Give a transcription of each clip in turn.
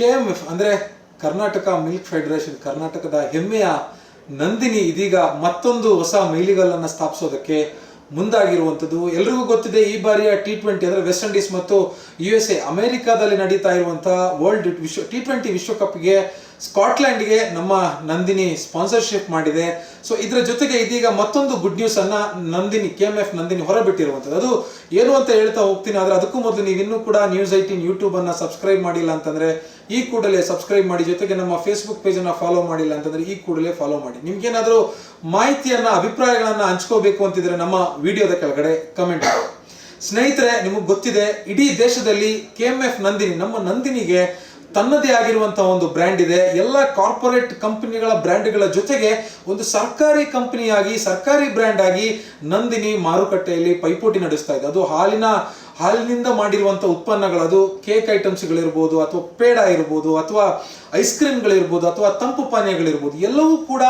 K M F ಅಂದರೆ Karnataka milk federation ಕರ್ನಾಟಕದ ಹೆಮ್ಮೆಯ ನಂದಿನಿ ಇದೀಗ ಮತ್ತೊಂದು ಹೊಸ ಮೈಲಿಗಲ್ಲನ್ನು ಸ್ಥಾಪಿಸೋದಕ್ಕೆ ಮುಂದಾಗಿರುವಂಥದ್ದು. ಎಲ್ರಿಗೂ ಗೊತ್ತಿದೆ ಈ ಬಾರಿಯ ಟಿ ಟ್ವೆಂಟಿ ಅಂದರೆ ವೆಸ್ಟ್ ಇಂಡೀಸ್ ಮತ್ತು ಯು ಎಸ್ ಎ ಅಮೆರಿಕಾದಲ್ಲಿ ನಡೀತಾ ಇರುವಂಥ ವರ್ಲ್ಡ್ ವಿಶ್ವ ಟಿ ಟ್ವೆಂಟಿ ವಿಶ್ವಕಪ್ಗೆ ಸ್ಕಾಟ್ಲೆಂಡ್ಗೆ ನಮ್ಮ ನಂದಿನಿ ಸ್ಪಾನ್ಸರ್ಶಿಪ್ ಮಾಡಿದೆ. ಸೊ ಇದರ ಜೊತೆಗೆ ಇದೀಗ ಮತ್ತೊಂದು ಗುಡ್ ನ್ಯೂಸ್ ಅನ್ನ Nandini K M F Nandini ಹೊರಬಿಟ್ಟಿರುವಂಥದ್ದು. ಅದು ಏನು ಅಂತ ಹೇಳ್ತಾ ಹೋಗ್ತೀನಿ, ಆದರೆ ಅದಕ್ಕೂ ಮೊದಲು ನೀವು ಇನ್ನೂ ಕೂಡ ನ್ಯೂಸ್ ಐಟೀನ್ ಯೂಟ್ಯೂಬ್ ಅನ್ನ ಸಬ್ಸ್ಕ್ರೈಬ್ ಮಾಡಿಲ್ಲ ಅಂತಂದ್ರೆ ಈ ಕೂಡಲೇ ಸಬ್ಸ್ಕ್ರೈಬ್ ಮಾಡಿ, ಜೊತೆಗೆ ನಮ್ಮ ಫೇಸ್ಬುಕ್ ಪೇಜನ್ನು ಫಾಲೋ ಮಾಡಿಲ್ಲ ಅಂತಂದ್ರೆ ಈ ಕೂಡಲೇ ಫಾಲೋ ಮಾಡಿ. ನಿಮ್ಗೇನಾದರೂ ಮಾಹಿತಿಯನ್ನ, ಅಭಿಪ್ರಾಯಗಳನ್ನ ಹಂಚ್ಕೋಬೇಕು ಅಂತಿದ್ರೆ ನಮ್ಮ ವಿಡಿಯೋದ ಕೆಳಗಡೆ ಕಮೆಂಟ್ ಸ್ನೇಹಿತರೆ, ನಿಮಗೆ ಗೊತ್ತಿದೆ, ಇಡೀ ದೇಶದಲ್ಲಿ ಕೆ ಎಂ ಎಫ್ ನಂದಿನಿ, ನಮ್ಮ ನಂದಿನಿಗೆ ತನ್ನದೇ ಆಗಿರುವಂತಹ ಒಂದು ಬ್ರ್ಯಾಂಡ್ ಇದೆ. ಎಲ್ಲ ಕಾರ್ಪೊರೇಟ್ ಕಂಪನಿಗಳ ಬ್ರ್ಯಾಂಡ್ಗಳ ಜೊತೆಗೆ ಒಂದು ಸರ್ಕಾರಿ ಕಂಪನಿಯಾಗಿ ಸರ್ಕಾರಿ ಬ್ರ್ಯಾಂಡ್ ಆಗಿ ನಂದಿನಿ ಮಾರುಕಟ್ಟೆಯಲ್ಲಿ ಪೈಪೋಟಿ ನಡೆಸ್ತಾ ಇದೆ. ಅದು ಹಾಲಿನ ಹಾಲಿನಿಂದ ಮಾಡಿರುವಂಥ ಉತ್ಪನ್ನಗಳು, ಅದು ಕೇಕ್ ಐಟಮ್ಸ್ಗಳಿರ್ಬೋದು ಅಥವಾ ಪೇಡ ಇರ್ಬೋದು ಅಥವಾ ಐಸ್ ಕ್ರೀಮ್ಗಳಿರ್ಬೋದು ಅಥವಾ ತಂಪು ಪಾನೀಯಗಳಿರ್ಬೋದು, ಎಲ್ಲವೂ ಕೂಡ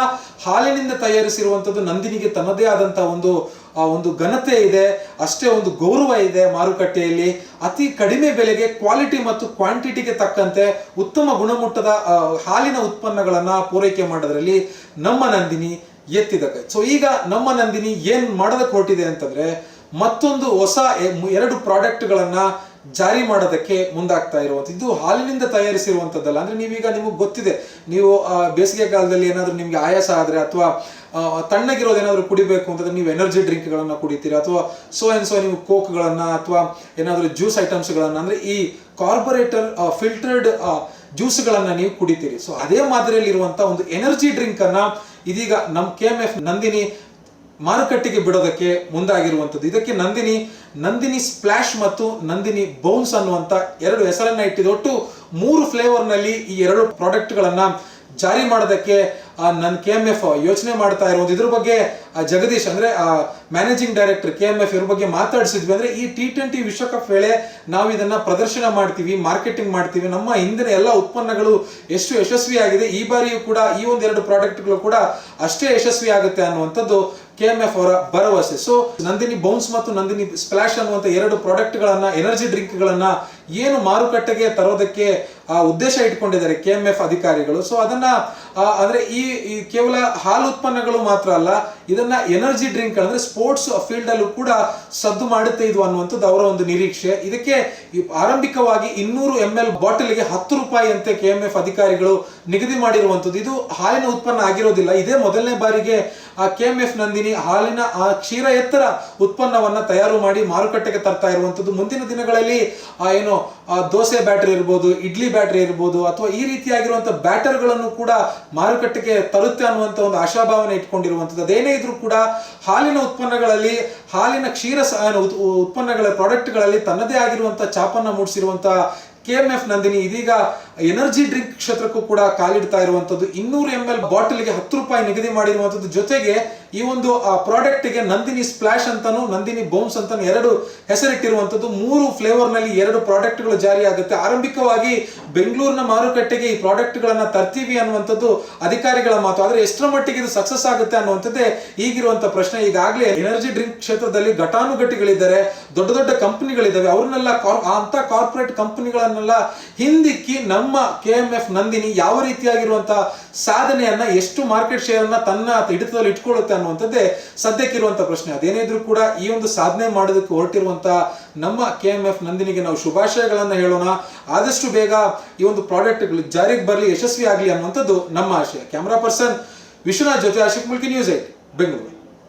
ಹಾಲಿನಿಂದ ತಯಾರಿಸಿರುವಂಥದ್ದು ನಂದಿನಿಗೆ ತನ್ನದೇ ಆದಂಥ ಒಂದು, ಆ ಒಂದು ಘನತೆ ಇದೆ, ಅಷ್ಟೇ ಒಂದು ಗೌರವ ಇದೆ ಮಾರುಕಟ್ಟೆಯಲ್ಲಿ. ಅತಿ ಕಡಿಮೆ ಬೆಲೆಗೆ ಕ್ವಾಲಿಟಿ ಮತ್ತು ಕ್ವಾಂಟಿಟಿಗೆ ತಕ್ಕಂತೆ ಉತ್ತಮ ಗುಣಮಟ್ಟದ ಹಾಲಿನ ಉತ್ಪನ್ನಗಳನ್ನ ಪೂರೈಕೆ ಮಾಡೋದ್ರಲ್ಲಿ ನಮ್ಮ ನಂದಿನಿ ಎತ್ತಿದ ಕೈ. ಸೊ ಈಗ ನಮ್ಮ ನಂದಿನಿ ಏನ್ ಮಾಡೋದಕ್ಕೆ ಹೊರಟಿದೆ ಅಂತಂದ್ರೆ ಮತ್ತೊಂದು ಹೊಸ ಎರಡು ಪ್ರಾಡಕ್ಟ್ಗಳನ್ನು ಜಾರಿ ಮಾಡೋದಕ್ಕೆ ಮುಂದಾಗ್ತಾ ಇರುವಂಥದ್ದು. ಇದು ಹಾಲಿನಿಂದ ತಯಾರಿಸಿರುವಂಥದ್ದಲ್ಲ. ಅಂದರೆ ನೀವೀಗ ನಿಮಗೆ ಗೊತ್ತಿದೆ. ನೀವು ಬೇಸಿಗೆ ಕಾಲದಲ್ಲಿ ಏನಾದರೂ ನಿಮಗೆ ಆಯಾಸ ಆದರೆ ಅಥವಾ ತಣ್ಣಗಿರೋದು ಏನಾದರೂ ಕುಡಿಬೇಕು ಅಂತಂದ್ರೆ ನೀವು ಎನರ್ಜಿ ಡ್ರಿಂಕ್ಗಳನ್ನು ಕುಡಿತೀರಿ? ಅಥವಾ, ಸೋ ಆ್ಯಂಡ್ ಸೋ ನೀವು ಕೋಕ್ಗಳನ್ನು ಅಥವಾ ಏನಾದರೂ ಜ್ಯೂಸ್ ಐಟಮ್ಸ್ಗಳನ್ನು, ಅಂದರೆ ಈ ಕಾರ್ಬೊರೇಟರ್ ಫಿಲ್ಟರ್ಡ್ ಜ್ಯೂಸ್ಗಳನ್ನು ನೀವು ಕುಡಿತೀರಿ. ಸೊ ಅದೇ ಮಾದರಿಯಲ್ಲಿ ಇರುವಂಥ ಒಂದು ಎನರ್ಜಿ ಡ್ರಿಂಕನ್ನು ಇದೀಗ ನಮ್ಮ ಕೆ ಎಂ ಎಫ್ ನಂದಿನಿ ಮಾರುಕಟ್ಟೆಗೆ ಬಿಡೋದಕ್ಕೆ ಮುಂದಾಗಿರುವಂಥದ್ದು. ಇದಕ್ಕೆ ನಂದಿನಿ ನಂದಿನಿ ಸ್ಪ್ಲಾಶ್ ಮತ್ತು ನಂದಿನಿ ಬೌನ್ಸ್ ಅನ್ನುವಂಥ ಎರಡು ಹೆಸರನ್ನ ಇಟ್ಟಿದೆ. ಒಟ್ಟು ಮೂರು ಫ್ಲೇವರ್ನಲ್ಲಿ ಈ ಎರಡು ಪ್ರಾಡಕ್ಟ್ಗಳನ್ನು ಜಾರಿ ಮಾಡೋದಕ್ಕೆ ನನ್ನ ಕೆ ಎಂ ಎಫ್ ಯೋಚನೆ ಮಾಡ್ತಾ ಇರೋದು ಇದ್ರ ಬಗ್ಗೆ ಜಗದೀಶ್, ಅಂದ್ರೆ managing director K M F ಇವ್ರ ಬಗ್ಗೆ ಮಾತಾಡಿಸಿದ್ವಿ ಅಂದ್ರೆ ಈ ಟಿ ಟ್ವೆಂಟಿ ವಿಶ್ವಕಪ್ ವೇಳೆ ನಾವು ಇದನ್ನ ಪ್ರದರ್ಶನ ಮಾಡ್ತೀವಿ ಮಾರ್ಕೆಟಿಂಗ್ ಮಾಡ್ತೀವಿ ನಮ್ಮ ಹಿಂದಿನ ಎಲ್ಲ ಉತ್ಪನ್ನಗಳು ಎಷ್ಟು ಯಶಸ್ವಿಯಾಗಿದೆ ಈ ಬಾರಿಯೂ ಕೂಡ ಈ ಒಂದೆರಡು ಪ್ರಾಡಕ್ಟ್ಗಳು ಕೂಡ ಅಷ್ಟೇ ಯಶಸ್ವಿ ಆಗುತ್ತೆ ಅನ್ನುವಂಥದ್ದು ಕೆ ಎಂ ಎಫ್ ಅವರ ಭರವಸೆ. ಸೊ ನಂದಿನಿ ಬೌನ್ಸ್ ಮತ್ತು ನಂದಿನಿ ಸ್ಪ್ಲಾಶ್ ಅನ್ನುವಂಥ ಎರಡು ಪ್ರಾಡಕ್ಟ್ಗಳನ್ನ ಎನರ್ಜಿ ಡ್ರಿಂಕ್ಗಳನ್ನ ಏನು ಮಾರುಕಟ್ಟೆಗೆ ತರೋದಕ್ಕೆ ಆ, ಉದ್ದೇಶ ಇಟ್ಕೊಂಡಿದ್ದಾರೆ ಕೆ ಎಂ ಎಫ್ ಅಧಿಕಾರಿಗಳು. ಸೊ ಅದನ್ನ ಅಂದ್ರೆ ಈ ಕೇವಲ ಹಾಲು ಉತ್ಪನ್ನಗಳು ಮಾತ್ರ ಅಲ್ಲ ಇದನ್ನ ಎನರ್ಜಿ ಡ್ರಿಂಕ್ ಅಂದ್ರೆ ಸ್ಪೋರ್ಟ್ಸ್ ಫೀಲ್ಡ್ ಅಲ್ಲೂ ಕೂಡ ಸದ್ದು ಮಾಡುತ್ತೆ ಇದು ಅನ್ನುವಂಥದ್ದು ಅವರ ಒಂದು ನಿರೀಕ್ಷೆ. ಇದಕ್ಕೆ ಆರಂಭಿಕವಾಗಿ ಇನ್ನೂರು ಎಂ ಎಲ್ ಬಾಟಲ್ಗೆ ಹತ್ತು ರೂಪಾಯಿ ಅಂತೆ ಕೆ ಎಂ ಎಫ್ ಅಧಿಕಾರಿಗಳು ನಿಗದಿ ಮಾಡಿರುವಂಥದ್ದು. ಇದು ಹಾಲಿನ ಉತ್ಪನ್ನ ಆಗಿರೋದಿಲ್ಲ. ಇದೇ ಮೊದಲನೇ ಬಾರಿಗೆ ಆ ಕೆ ಎಂ ಎಫ್ ನಂದಿನಿ ಹಾಲಿನ ಆ ಕ್ಷೀರ ಎತ್ತರ ಉತ್ಪನ್ನವನ್ನ ತಯಾರು ಮಾಡಿ ಮಾರುಕಟ್ಟೆಗೆ ತರ್ತಾ ಇರುವಂಥದ್ದು. ಮುಂದಿನ ದಿನಗಳಲ್ಲಿ ಆ ಏನು ದೋಸೆ ಬ್ಯಾಟ್ರಿ ಇರ್ಬೋದು, ಇಡ್ಲಿ ಬ್ಯಾಟ್ರಿ ಇರ್ಬೋದು, ಅಥವಾ ಈ ರೀತಿಯಾಗಿರುವಂಥ ಬ್ಯಾಟರ್ಗಳನ್ನು ಕೂಡ ಮಾರುಕಟ್ಟೆಗೆ ತರುತ್ತೆ ಅನ್ನುವಂಥ ಒಂದು ಆಶಾಭಾವನೆ ಇಟ್ಕೊಂಡಿರುವಂಥದ್ದು. ಅದೇನೇ ಇದ್ರೂ ಕೂಡ ಹಾಲಿನ ಉತ್ಪನ್ನಗಳಲ್ಲಿ, ಹಾಲಿನ ಕ್ಷೀರ ಉತ್ಪನ್ನಗಳ ಪ್ರಾಡಕ್ಟ್ಗಳಲ್ಲಿ ತನ್ನದೇ ಆಗಿರುವಂಥ ಚಾಪನ್ನ ಮೂಡಿಸಿರುವಂಥ ಕೆ ಎಂ ಎಫ್ ನಂದಿನಿ ಇದೀಗ ಎನರ್ಜಿ ಡ್ರಿಂಕ್ ಕ್ಷೇತ್ರಕ್ಕೂ ಕೂಡ ಕಾಲಿಡ್ತಾ ಇರುವಂತದ್ದು ಇನ್ನೂರು ಎಂ ಎಲ್ ಬಾಟಲ್ಗೆ ಹತ್ತು ರೂಪಾಯಿ ನಿಗದಿ ಮಾಡಿರುವಂತದ್ದು ಜೊತೆಗೆ ಈ ಒಂದು ಪ್ರಾಡಕ್ಟ್ಗೆ ನಂದಿನಿ ಸ್ಪ್ಲಾಶ್ ಅಂತಾನು, ನಂದಿನಿ ಬೌನ್ಸ್ ಅಂತಾನು ಎರಡು ಹೆಸರಿಟ್ಟಿರುವಂತದ್ದು ಮೂರು ಫ್ಲೇವರ್ನಲ್ಲಿ ಎರಡು ಪ್ರಾಡಕ್ಟ್ಗಳು ಜಾರಿ ಆಗುತ್ತೆ. ಆರಂಭಿಕವಾಗಿ ಬೆಂಗಳೂರಿನ ಮಾರುಕಟ್ಟೆಗೆ ಈ ಪ್ರಾಡಕ್ಟ್ಗಳನ್ನ ತರ್ತೀವಿ ಅನ್ನುವಂಥದ್ದು ಅಧಿಕಾರಿಗಳ ಮಾತು. ಆದ್ರೆ ಎಷ್ಟರ ಮಟ್ಟಿಗೆ ಇದು ಸಕ್ಸಸ್ ಆಗುತ್ತೆ ಅನ್ನುವಂಥದ್ದೇ ಈಗಿರುವಂತ ಪ್ರಶ್ನೆ. ಈಗಾಗಲೇ ಎನರ್ಜಿ ಡ್ರಿಂಕ್ ಕ್ಷೇತ್ರದಲ್ಲಿ ಘಟಾನುಘಟಿಗಳಿದ್ದಾರೆ. ದೊಡ್ಡ ದೊಡ್ಡ ಕಂಪನಿಗಳಿದ್ದಾವೆ ಅವ್ರನ್ನೆಲ್ಲ ಅಂತ ಕಾರ್ಪೊರೇಟ್ ಕಂಪನಿಗಳನ್ನೆಲ್ಲ ಹಿಂದಿಕ್ಕಿ ನಮ್ಮ ಕೆ ಎಂ ಎಫ್ ನಂದಿನಿ ಯಾವ ರೀತಿಯಾಗಿರುವಂತಹ ಸಾಧನೆಯನ್ನ, ಎಷ್ಟು ಮಾರ್ಕೆಟ್ ಶೇರ್ ಅನ್ನ ತನ್ನ ಹಿಡಿತದಲ್ಲಿ ಇಟ್ಕೊಳ್ಳುತ್ತೆ ಅನ್ನುವಂಥದ್ದೇ ಸದ್ಯಕ್ಕಿರುವಂತಹ ಪ್ರಶ್ನೆ. ಅದೇನೇ ಇದ್ರೂ ಕೂಡ ಈ ಒಂದು ಸಾಧನೆ ಮಾಡೋದಕ್ಕೆ ಹೊರಟಿರುವಂತಹ ನಮ್ಮ ಕೆ ಎಂ ಎಫ್ ನಂದಿನಿಗೆ ನಾವು ಶುಭಾಶಯಗಳನ್ನ ಹೇಳೋಣ. ಆದಷ್ಟು ಬೇಗ ಈ ಒಂದು ಪ್ರಾಡಕ್ಟ್ಗಳು ಜಾರಿಗೆ ಬರಲಿ ಯಶಸ್ವಿ ಆಗಲಿ ಅನ್ನುವಂಥದ್ದು ನಮ್ಮ ಆಶಯ. ಕ್ಯಾಮರಾ ಪರ್ಸನ್ ವಿಶ್ವನಾಥ್ ಜೊತೆ ಆಶಿಕ್ ಮುಲ್ಕಿ ನ್ಯೂಸ್ ಏಟ್, ಬೆಂಗಳೂರು.